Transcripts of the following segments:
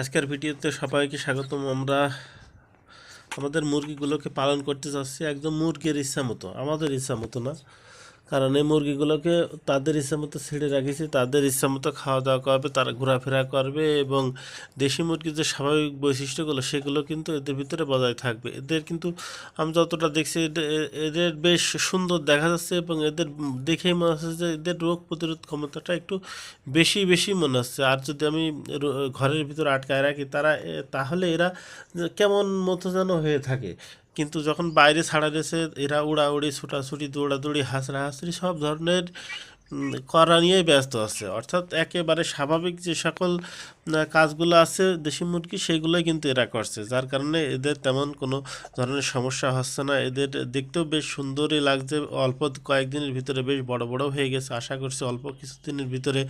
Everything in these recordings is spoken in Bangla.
আজকের ভিডিওতে সবাইকে স্বাগতম। আমরা আমাদের মুরগিগুলোকে পালন করতে চাচ্ছি একদম মুরগির ইচ্ছা মতো, আমাদের ইচ্ছা মতো না। কারণ এই মুরগিগুলোকে তাদের ইচ্ছা মতো ছেড়ে রাখেছি, তাদের ইচ্ছা মতো খাওয়া দাওয়া করবে, তারা ঘোরাফেরা করবে এবং দেশি মুরগির যে স্বাভাবিক বৈশিষ্ট্যগুলো, সেগুলো কিন্তু এদের ভিতরে বজায় থাকবে। এদের কিন্তু আমি যতটা দেখছি এদের- বেশ সুন্দর দেখা যাচ্ছে এবং এদের দেখেই মনে হচ্ছে যে এদের রোগ প্রতিরোধ ক্ষমতাটা একটু বেশি বেশি মনে হচ্ছে। আর যদি আমি ঘরের ভিতরে আটকায় রাখি, তারা তাহলে এরা কেমন মতো যেন হয়ে থাকে। কিন্তু যখন বাইরে ছাড়া গেছে, এরা উড়াউড়ি, ছুটাছুটি, দৌড়াদৌড়ি হাসরি সব ধরনের করা নিয়েই ব্যস্ত আছে। অর্থাৎ একেবারে স্বাভাবিক যে সকল কাজগুলো আছে, দেশি মুরগি, সেগুলোই কিন্তু এরা করছে। যার কারণে এদের তেমন কোনো ধরনের সমস্যা হচ্ছে না। এদের দেখতেও বেশ সুন্দরই লাগছে। অল্প কয়েকদিনের ভিতরে বেশ বড় বড় হয়ে গেছে। আশা করছি অল্প কিছুদিনের ভিতরে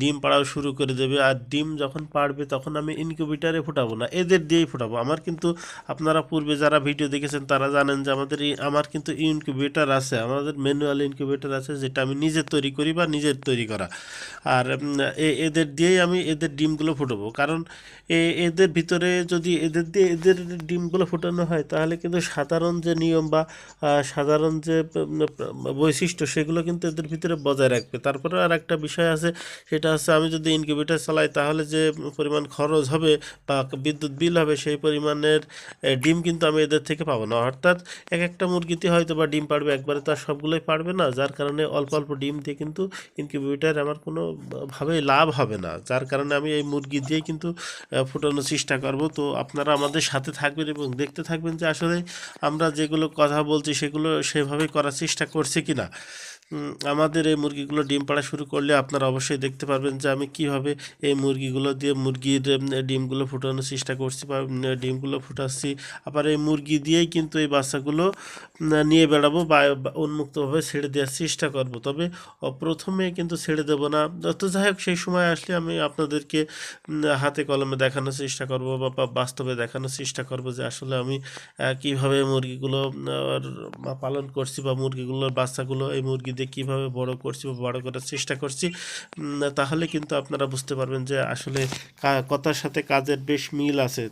ডিম পাড়াও শুরু করে দেবে। আর ডিম যখন পাড়বে, তখন আমি ইনকিউবেটারে ফুটাবো না। এদের দিয়েই ফুটাবো। আমার কিন্তু আপনারা পূর্বে যারা ভিডিও দেখেছেন, তারা জানেন যে আমাদের আমার কিন্তু ইনকিউবেটার আছে। আমাদের ম্যানুয়াল ইনকিউবেটার আছে, যেটা আমি নিজে তৈরি করি বা নিজের তৈরি করা। আর এদের দিয়েই আমি এদের ডিমগুলো ফুটাবো। কারণ এদের ভিতরে যদি এদের দিয়ে এদের ডিমগুলো ফোটানো হয়, তাহলে কিন্তু সাধারণ যে নিয়ম বা সাধারণ যে বৈশিষ্ট্য, সেগুলো কিন্তু এদের ভিতরে বজায় রাখবে। তারপরে আর একটা বিষয় আছে, সেটা হচ্ছে আমি যদি ইনকিউবেটার চালাই, তাহলে যে পরিমাণ খরচ হবে বা বিদ্যুৎ বিল হবে, সেই পরিমাণের ডিম কিন্তু আমি এদের থেকে পাবো না। অর্থাৎ এক একটা মুরগিতে হয়তো বা ডিম পারবে একবারে তার সবগুলোই পারবে না। যার কারণে অল্প অল্প ডিম দিয়ে কিন্তু ইনকিউবেটার আমার কোনো ভাবে লাভ হবে না। যার কারণে আমি এই মুরগি দিয়ে কিন্তু ফোটানোর চেষ্টা করব। তো আপনারা আমাদের সাথে থাকবেন এবং দেখতে থাকবেন যে আসলে আমরা যেগুলো কথা বলছি সেগুলো সেভাবে করার চেষ্টা করছি কি না আমাদের এই মুরগিগুলো ডিম পাড়া শুরু করলে আপনারা অবশ্যই দেখতে পারবেন যে আমি কীভাবে এই মুরগিগুলো দিয়ে মুরগির ডিমগুলো ফুটানোর চেষ্টা করছি বা ডিমগুলো ফুটাচ্ছি। আবার এই মুরগি দিয়েই কিন্তু এই বাচ্চাগুলো নিয়ে বেড়াবো বা উন্মুক্তভাবে ছেড়ে দেওয়ার চেষ্টা করব। তবে প্রথমে কিন্তু ছেড়ে দেব না। তো যাই হোক, সেই সময় আসলে আমি আপনাদেরকে হাতে কলমে দেখানোর চেষ্টা করব বা বাস্তবে দেখানোর চেষ্টা করব যে আসলে আমি কীভাবে মুরগিগুলো পালন করছি বা মুরগিগুলোর বাচ্চাগুলো এই মুরগি দিয়ে কীভাবে বড় করছি বা বড় করার চেষ্টা করছি তাহলে কিন্তু আপনারা বুঝতে পারবেন যে আসলে কথার সাথে কাজের বেশ মিল আছে।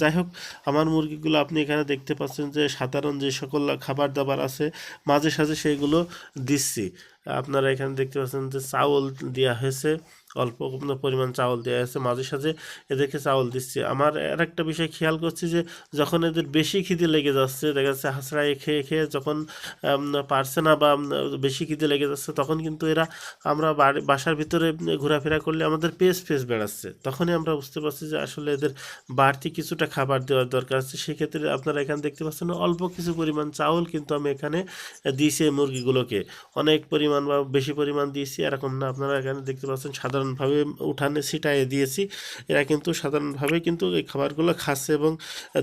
যাই হোক, আমার মুরগিগুলো আপনি এখানে দেখতে পাচ্ছেন যে সাধারণ যে সকল খাবার দাবার আছে, মাঝে সাঝে সেইগুলো দিচ্ছি। আপনারা এখানে দেখতে পাচ্ছেন যে চাউল দেওয়া হয়েছে। অল্প পরিমাণ চাউল দেওয়া হয়েছে মাঝে সাঝে এদেরকে চাউল দিচ্ছি। আমার আর একটা বিষয় খেয়াল করছি যে, যখন এদের বেশি খিদে লেগে যাচ্ছে, দেখা যাচ্ছে হাঁসড়াই খেয়ে খেয়ে যখন পারছে না বা বেশি খিদে লেগে যাচ্ছে, তখন কিন্তু এরা আমরা বাসার ভিতরে ঘোরাফেরা করলে আমাদের পেস পেস বেড়াচ্ছে। তখনই আমরা বুঝতে পারছি যে, আসলে এদের বাড়তি কিছুটা খাবার দেওয়ার দরকার আছে। সেক্ষেত্রে আপনারা এখানে দেখতে পাচ্ছেন অল্প কিছু পরিমাণ চাউল কিন্তু আমি এখানে দিয়েছি মুরগিগুলোকে। অনেক পরিমাণ বা বেশি পরিমাণ দিয়েছি, এরকম না। আপনারা এখানে দেখতে পাচ্ছেন সাধারণভাবে উঠানে ছিটাইয়ে দিয়েছি। এরা কিন্তু সাধারণভাবে কিন্তু এই খাবারগুলো খাচ্ছে এবং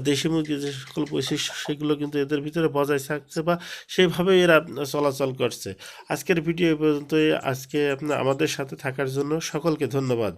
দেশি মুরগির যে সকল বৈশিষ্ট্য সেগুলো কিন্তু এদের ভিতরে বজায় থাকছে বা সেইভাবে এরা চলাচল করছে। আজকের ভিডিও পর্যন্ত আজকে আমাদের সাথে থাকার জন্য সকলকে ধন্যবাদ।